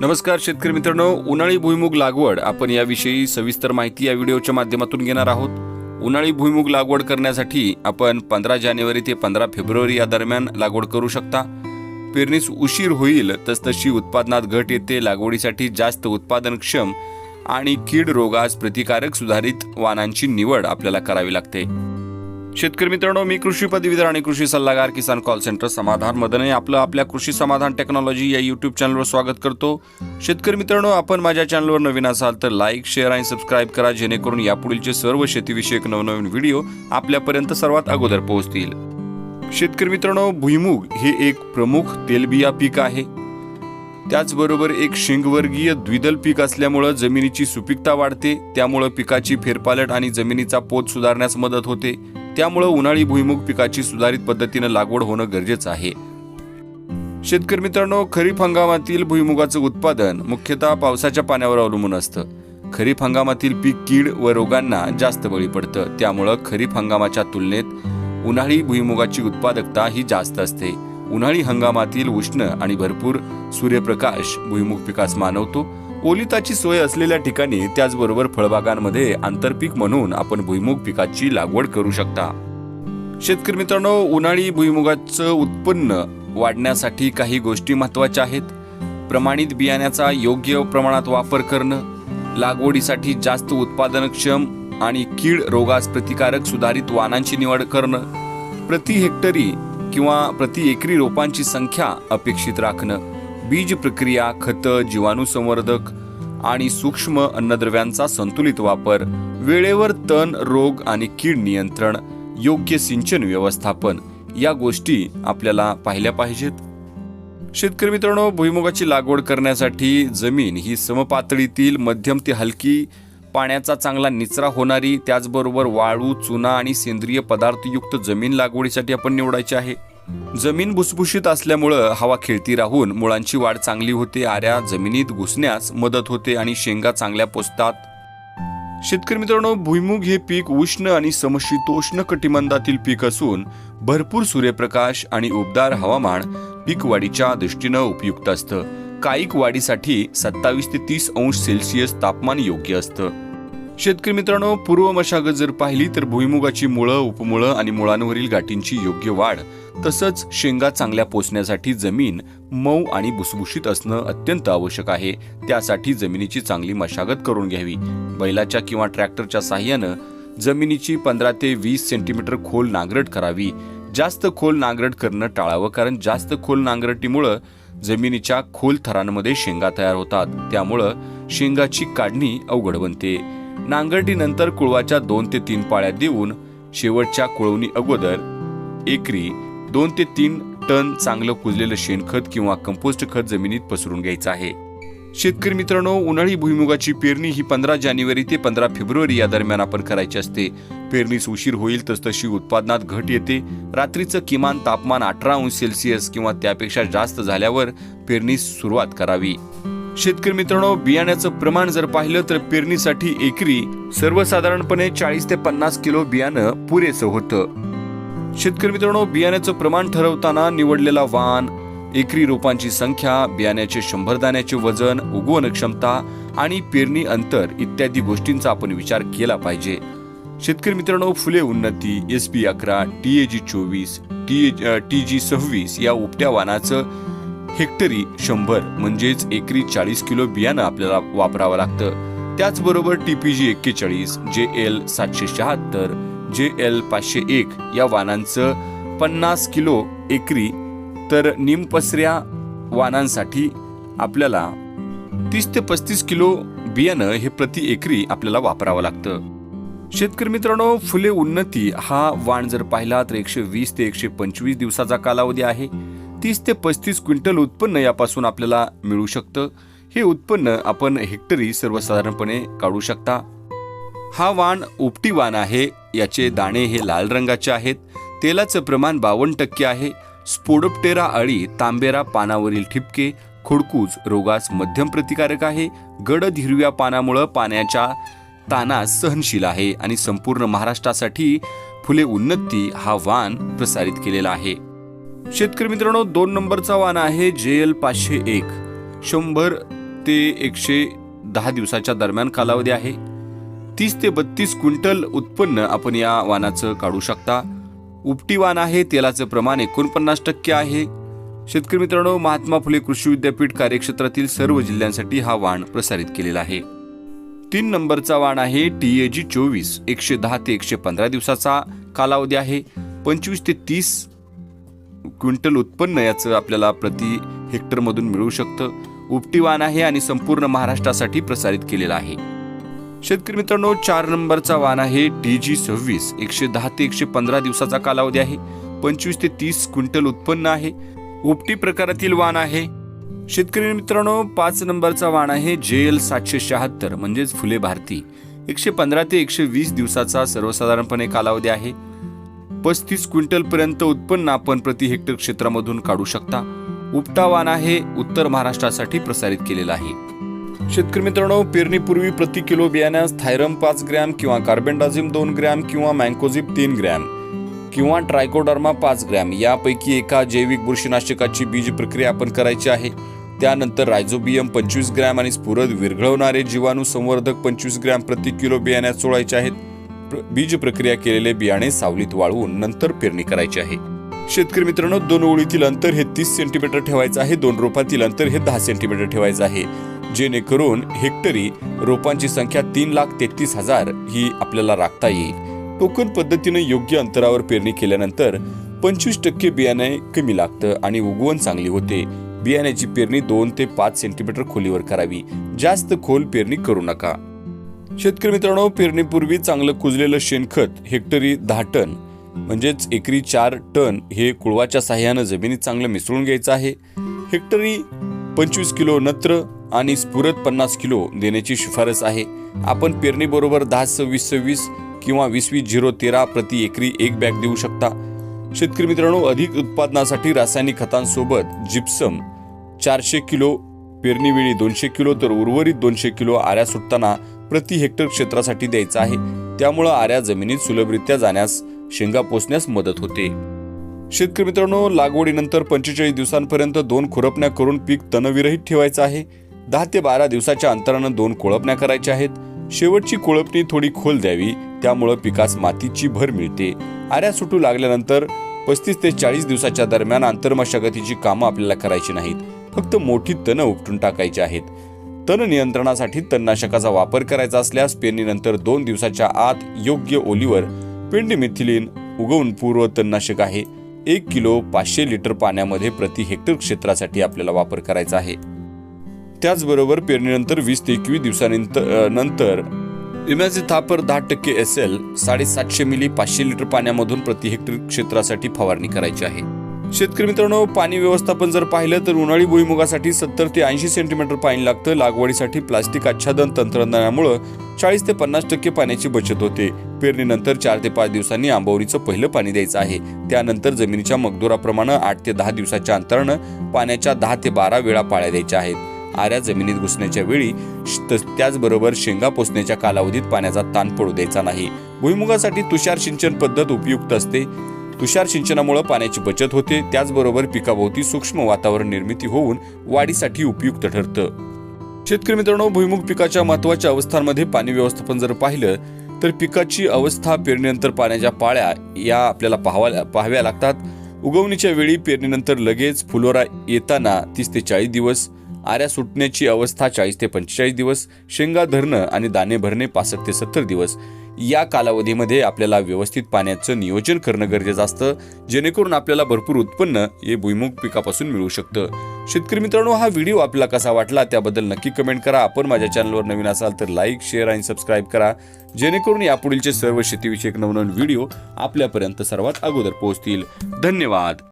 नमस्कार शेतकरी मित्रांनो. उन्हाळी भुईमुग लागवड. आपण याविषयी सविस्तर माहिती या व्हिडिओच्या माध्यमातून घेणार आहोत. उन्हाळी भुईमुग लागवड करण्यासाठी आपण पंधरा जानेवारी ते पंधरा फेब्रुवारी या दरम्यान लागवड करू शकता. पेरणीस उशीर होईल तसतशी उत्पादनात घट येते. लागवडीसाठी जास्त उत्पादनक्षम आणि कीड रोगास प्रतिकारक सुधारित वाणांची निवड आपल्याला करावी लागते. शेतकरी मित्रांनो मी कृषी पदवीधर आणि कृषी सल्लागार किसान कॉल सेंटर समाधान मदने आपलं आपल्या कृषी समाधान टेक्नॉलॉजी या युट्यूब चॅनलवर स्वागत करतो. शेतकरी मित्रांनो आपण माझ्या चॅनलवर नवीन असाल तर लाईक शेअर आणि सबस्क्राईब करा जेणेकरून यापुढीलचे सर्व शेतीविषयक नवनवीन व्हिडिओ आपल्यापर्यंत सर्वात अगोदर पोहोचतील. शेतकरी मित्रांनो भुईमुग हे एक प्रमुख तेलबिया पीक आहे. त्याचबरोबर एक शेंगवर्गीय द्विदल पीक असल्यामुळं जमिनीची सुपीकता वाढते. त्यामुळं पिकाची फेरपालट आणि जमिनीचा पोत सुधारण्यास मदत होते. त्यामुळं उन्हाळी भुईमुग पिकाची सुधारित पद्धतीनं लागवड होणं गरजेचं आहे. शेतकरी मित्रांनो खरीप हंगामातील भुईमुगाचं उत्पादन मुख्यतः पावसाच्या पाण्यावर अवलंबून असतं. खरीप हंगामातील पीक कीड व रोगांना जास्त बळी पडतं. त्यामुळं खरीप हंगामाच्या तुलनेत उन्हाळी भुईमुगाची उत्पादकता ही जास्त असते. उन्हाळी हंगामातील उष्ण आणि भरपूर सूर्यप्रकाश भुईमुग पिकास मानवतो. ओलिताची सोय असलेल्या ठिकाणी त्याचबरोबर फळबागांमध्ये आंतरपीक म्हणून आपण भुईमुग पिकाची लागवड करू शकता. शेतकरी मित्रांनो उन्हाळी भुईमुगाचं उत्पन्न वाढण्यासाठी काही गोष्टी महत्त्वाच्या आहेत. प्रमाणित बियाण्याचा योग्य प्रमाणात वापर करणं लागवडीसाठी जास्त उत्पादनक्षम आणि कीड रोगास प्रतिकारक सुधारित वाणांची निवड करणं प्रति हेक्टरी किंवा प्रति एकरी रोपांची संख्या अपेक्षित राखणं. बीज प्रक्रिया खतं जीवाणू संवर्धक आणि सूक्ष्म अन्नद्रव्यांचा संतुलित वापर वेळेवर तण रोग आणि कीड नियंत्रण योग्य सिंचन व्यवस्थापन या गोष्टी आपल्याला पाहिल्या पाहिजेत. शेतकरी मित्रांनो भुईमुगाची लागवड करण्यासाठी जमीन ही समपातळीतील मध्यम ते हलकी पाण्याचा चांगला निचरा होणारी त्याचबरोबर वाळू चुना आणि सेंद्रिय पदार्थयुक्त जमीन लागवडीसाठी आपण निवडायची आहे. जमीन भुसभुशीत असल्यामुळं हवा खेळती राहून मुळांची वाढ चांगली होते आऱ्या जमिनीत घुसण्यास मदत होते आणि शेंगा चांगल्या पोचतात शेतकरी मित्रांनो भुईमुग हे पीक उष्ण आणि समशीतोष्ण कटिबंधातील पीक असून भरपूर सूर्यप्रकाश आणि उबदार हवामान पीक वाढीच्या दृष्टीनं उपयुक्त असतं. कायिक वाढीसाठी सत्तावीस ते तीस अंश सेल्सिअस तापमान योग्य असतं. शेतकरी मित्रांनो पूर्व मशागत जर पाहिली तर भुईमुगाची मुळं उपमुळं आणि मुळांवरील गाठींची योग्य वाढ तसंच शेंगा चांगल्या पोचण्यासाठी जमीन मऊ आणि भुसभुशीत असणं अत्यंत आवश्यक आहे. त्यासाठी जमिनीची चांगली मशागत करून घ्यावी. बैलाच्या किंवा ट्रॅक्टरच्या साह्यानं जमिनीची पंधरा ते वीस सेंटीमीटर खोल नांगरट करावी. जास्त खोल नांगरट करणं टाळावं कारण जास्त खोल नांगरटीमुळं जमिनीच्या खोल थरांमध्ये शेंगा तयार होतात. त्यामुळं शेंगाची काढणी अवघड बनते. नांगरटीनंतर कुळवाच्या दोन ते तीन पाळ्या देऊन शेवटच्या कुळवणी अगोदर एकरी दोन ते तीन टन चांगलं कुजलेलं शेणखत किंवा कंपोस्ट खत जमिनीत पसरून घ्यायचं आहे. शेतकरी मित्रांनो उन्हाळी भुईमुगाची पेरणी ही पंधरा जानेवारी ते पंधरा फेब्रुवारी या दरम्यान आपण करायची असते. पेरणीस उशीर होईल तस तशी उत्पादनात घट येते. रात्रीचं किमान तापमान अठरा अंश सेल्सिअस किंवा त्यापेक्षा जास्त झाल्यावर पेरणीस सुरुवात करावी. शेतकरी मित्रांनो बियाण्याचं प्रमाण जर पाहिलं तर पेरणीसाठी एकरी सर्वसाधारणपणे चाळीस ते पन्नास किलो बियाणं पुरेसं होतं. शेतकरी मित्रांनो बियाण्याचं प्रमाण ठरवताना निवडलेला वाण एकरी रोपांची संख्या बियाण्याचे शंभर दाण्याचे वजन उगवण क्षमता आणि पेरणी अंतर इत्यादी गोष्टींचा आपण विचार केला पाहिजे. शेतकरी मित्रांनो फुले उन्नती एस बी अकरा टी ए जी चोवीस टी टी जी सव्वीस या उपट्या वाणाचं हेक्टरी शंभर म्हणजेच एकरी चाळीस किलो बियाणं आपल्याला वापरावं लागतं. त्याचबरोबर टी पी जी एक्केचाळीस जे एल सातशे शहात्तर जे एल पाचशे एक या वाणांचं पन्नास किलो एकरी तर निमपसऱ्या वाणांसाठी आपल्याला तीस ते पस्तीस किलो बियाणं हे प्रति एकरी आपल्याला वापरावं लागतं. शेतकरी मित्रांनो फुले उन्नती हा वाण जर पाहिला तर एकशे वीस ते एकशे पंचवीस दिवसाचा कालावधी आहे. तीस ते पस्तीस क्विंटल उत्पन्न यापासून आपल्याला मिळू शकतं. हे उत्पन्न आपण हेक्टरी सर्वसाधारणपणे काढू शकता. हा वाण उपटी वाण आहे याचे दाणे हे लाल रंगाचे आहेत तेलाचं प्रमाण बावन्न टक्के आहे स्पोडोप्टेरा अळी तांबेरा पानावरील ठिपके खुडकूज रोगास मध्यम प्रतिकारक आहे गडद हिरव्या पानामुळं पाण्याच्या तानास सहनशील आहे आणि संपूर्ण महाराष्ट्रासाठी फुले उन्नती हा वाण प्रसारित केलेला आहे. शेतकरी मित्रांनो दोन नंबरचा वाण आहे जे एल पाचशे एक. शंभर ते एकशे दहा दिवसाच्या दरम्यान कालावधी आहे. तीस ते बत्तीस क्विंटल उत्पन्न आपण या वाणाचं काढू शकता. उपटी वाण आहे तेलाचं प्रमाण एकोणपन्नास टक्के आहे. शेतकरी मित्रांनो महात्मा फुले कृषी विद्यापीठ कार्यक्षेत्रातील सर्व जिल्ह्यांसाठी हा वाण प्रसारित केलेला आहे. तीन नंबरचा वाण आहे टी ए जी चोवीस एकशे दहा ते एकशे पंधरा दिवसाचा कालावधी आहे. पंचवीस ते तीस क्विंटल उत्पन्न याचं आपल्याला प्रति हेक्टरमधून मिळू शकतं. उपटी वाण आहे आणि संपूर्ण महाराष्ट्रासाठी प्रसारित केलेला आहे. शेतकरी मित्रांनो चार नंबरचा वाण आहे डी जी सव्वीस एकशे दहा ते एकशे पंधरा दिवसाचा कालावधी आहे. पंचवीस ते तीस क्विंटल उत्पन्न आहे. उपटी प्रकारातील वाण आहे शेतकरी मित्रांनो पाच नंबरचा वाण आहे जे एल सातशे शहात्तर म्हणजेच फुले भारती एकशे पंधरा ते एकशे वीस दिवसाचा सर्वसाधारणपणे कालावधी आहे. पस्तीस क्विंटल पर्यंत उत्पन्न आपण प्रति हेक्टर क्षेत्रामधून काढू शकता. उपटा हे उत्तर महाराष्ट्रासाठी प्रसारित केलेलं आहे. शेतकरी मित्रांनो पेरणीपूर्वी प्रति किलो बियाण्यास थायरम पाच ग्रॅम किंवा कार्बेंडाझिम दोन ग्रॅम किंवा मँकोझिप तीन ग्रॅम किंवा ट्रायकोडर्मा पाच ग्रॅम यापैकी एका जैविक बुरशीनाशकाची बीज प्रक्रिया आपण करायची आहे. त्यानंतर रायझोबियम पंचवीस ग्रॅम आणि स्फुरद विरघळवणारे जीवाणू संवर्धक पंचवीस ग्रॅम प्रति किलो बियाण्यात सोडायचे आहेत. बीज प्रक्रिया केलेले बियाणे सावलीत वाळवून नंतर पेरणी करायची आहे. शेतकरी मित्रांनो दोन ओळीतील अंतर हे तीस सेंटीमीटर ठेवायचं आहे. दोन रोपातील अंतर हे दहा सेंटीमीटर ठेवायचं आहे. जेणेकरून हेक्टरी रोपांची संख्या तीन लाख तेहतीस हजार ही आपल्याला राखता येईल. टोकन पद्धतीने योग्य अंतरावर पेरणी केल्यानंतर पंचवीस टक्के बियाणे कमी लागतं आणि उगवण चांगली होते. बियाण्याची पेरणी दोन ते पाच सेंटीमीटर खोलीवर करावी. जास्त खोल पेरणी करू नका. शेतकरी मित्रांनो पेरणीपूर्वी चांगलं कुजलेलं शेणखत हेक्टरी दहा टन म्हणजेच एकरी चार टन हे कुळवाच्या साह्यानं जमिनीत चांगलं मिसळून घ्यायचं आहे. हेक्टरी पंचवीस किलो नत्र आणि स्फुरत पन्नास किलो देण्याची शिफारस आहे. आपण पेरणीबरोबर दहा सव्वीस सव्वीस किंवा वीस वीस झिरो तेरा प्रति एकरी एक बॅग देऊ शकता. शेतकरी मित्रांनो अधिक उत्पादनासाठी रासायनिक खतांसोबत जिप्सम चारशे किलो पेरणीवेळी दोनशे किलो तर उर्वरित दोनशे किलो आऱ्या सुटताना प्रति हेक्टर क्षेत्रासाठी द्यायचा आहे. त्यामुळं आऱ्या जमिनीत सुलभरित्या जाण्यास शेंगा पोचण्यास मदत होते. शेतकरी मित्रांनो लागवडीनंतर पंचेचाळीस दिवसांपर्यंत दोन खुरपण्या करून पीक तणविरहित ठेवायचं आहे. दहा ते बारा दिवसाच्या अंतरानं दोन कोळपण्या करायच्या आहेत. शेवटची कोळपणी थोडी खोल द्यावी त्यामुळं पिकास मातीची भर मिळते. आऱ्या सुटू लागल्यानंतर पस्तीस ते चाळीस दिवसाच्या दरम्यान आंतरमशागतीची कामं आपल्याला करायची नाहीत. फक्त मोठी तणं उपटून टाकायची आहेत. तण नियंत्रणासाठी तणनाशकाचा वापर करायचा असल्यास पेरणीनंतर दोन दिवसाच्या आत योग्य ओलीवर पेंडीमिथिलीन उगवून पूर्व तणनाशक आहे. एक किलो पाचशे लिटर पाण्यामध्ये प्रति हेक्टर क्षेत्रासाठी आपल्याला वापर करायचा आहे. त्याचबरोबर पेरणीनंतर वीस ते एकवीस दिवसानंतर अ, नंतर विम्याचे थापर दहा टक्के एस एल साडेसातशे मिली पाचशे लिटर पाण्यामधून प्रति हेक्टर क्षेत्रासाठी फवारणी करायची आहे. शेतकरी मित्रांनो पाणी व्यवस्थापन जर पाहिलं तर उन्हाळी भुईमुगासाठी सत्तर ते ऐंशी सेंटीमीटर पाणी लागतं. लागवडीसाठी प्लास्टिक आच्छादन तंत्रज्ञानामुळं चाळीस ते पन्नास टक्के पाण्याची बचत होते. पेरणीनंतर चार ते पाच दिवसांनी आंबवणीचं पहिलं पाणी द्यायचं आहे. त्यानंतर जमिनीच्या मगदुराप्रमाणे आठ ते दहा दिवसाच्या अंतरानं पाण्याच्या दहा ते बारा वेळा पाळ्या द्यायच्या आहेत. आऱ्या जमिनीत घुसण्याच्या वेळी त्याचबरोबर शेंगा पोचण्याच्या कालावधीत पाण्याचा ताण पडू द्यायचा नाही. भुईमुगासाठी तुषार सिंचन पद्धत उपयुक्त असते. तुषार सिंचनामुळे पाण्याची बचत होते त्याचबरोबर पिकाभोवती सूक्ष्म वातावरण निर्मिती होऊन वाढीसाठी उपयुक्त ठरतं. शेतकरी मित्रांनो भुईमुग पिकाच्या महत्त्वाच्या अवस्थांमध्ये पाणी व्यवस्थापन जर पाहिलं तर पिकाची अवस्था पेरणीनंतर पाण्याच्या पाळ्या या आपल्याला पाहाव्या पाहाव्या लागतात. उगवणीच्या वेळी पेरणीनंतर लगेच फुलोरा येताना तीस ते चाळीस दिवस आऱ्या सुटण्याची अवस्था चाळीस ते पंचेचाळीस दिवस शेंगा धरणं आणि दाणे भरणे पासष्ट ते सत्तर दिवस. या कालावधीमध्ये आपल्याला व्यवस्थित पाण्याचं नियोजन करणं गरजेचं असतं जेणेकरून आपल्याला भरपूर उत्पन्न हे भुईमुग पिकापासून मिळू शकतं. शेतकरी मित्रांनो हा व्हिडिओ आपल्याला कसा वाटला त्याबद्दल नक्की कमेंट करा. आपण माझ्या चॅनलवर नवीन असाल तर लाईक शेअर आणि सबस्क्राईब करा. जेणेकरून यापुढीलचे सर्व शेतीविषयक नवनवीन व्हिडिओ आपल्यापर्यंत सर्वात अगोदर पोहोचतील. धन्यवाद.